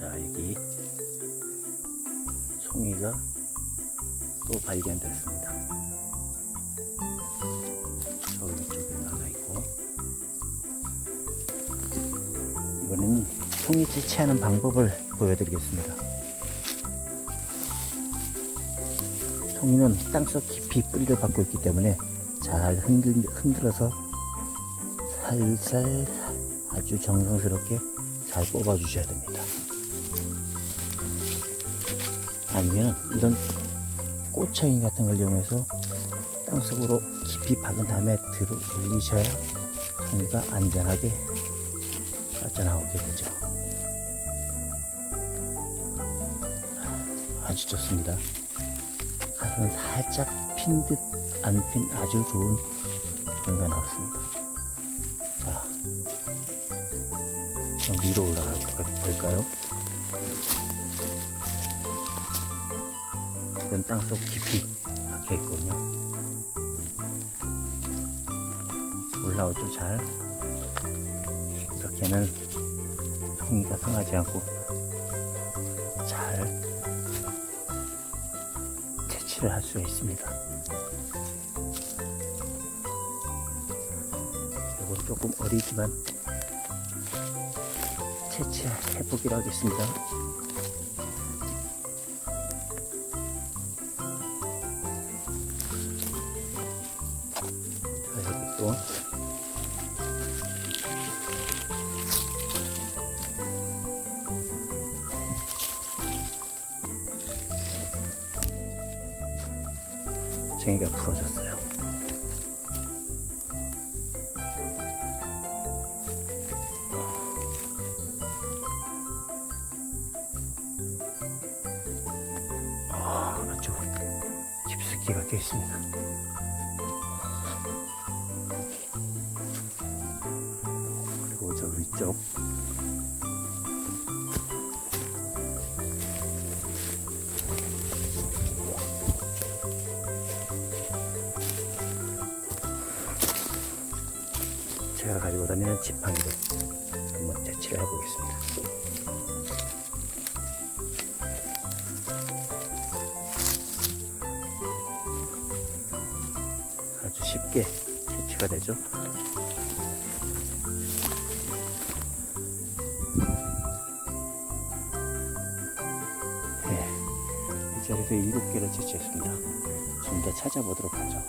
자, 여기 송이가 또 발견됐습니다. 저 위쪽에 하나 있고. 이번에는 송이 채취하는 방법을 보여드리겠습니다. 송이는 땅속 깊이 뿌리를 받고 있기 때문에 잘 흔들, 흔들어서 살살 아주 정성스럽게 잘 뽑아 주셔야 됩니다. 아니면 이런 꼬챙이 같은 걸 이용해서 땅속으로 깊이 박은 다음에 들어 올리셔야 송이가 안전하게 빠져나오게 되죠. 아주 좋습니다. 가슴은 살짝 핀 듯 안 핀 아주 좋은 송이가 나왔습니다. 자, 좀 위로 올라가 볼까요? 이건 땅속 깊이 박혀 있거든요. 올라오죠, 잘. 이렇게는 송이가 상하지 않고 잘 채취를 할 수가 있습니다. 이건 조금 어리지만 채취해 보기로 하겠습니다. 또 쟁이가 부러졌어요. 아, 아주 깊숙이가 껴 있습니다. 쪽 제가 가지고 다니는 지팡이로 한번 채취를 해보겠습니다. 아주 쉽게 채취가 되죠. 여기서 일곱 개를 제시했습니다. 좀 더 찾아보도록 하죠.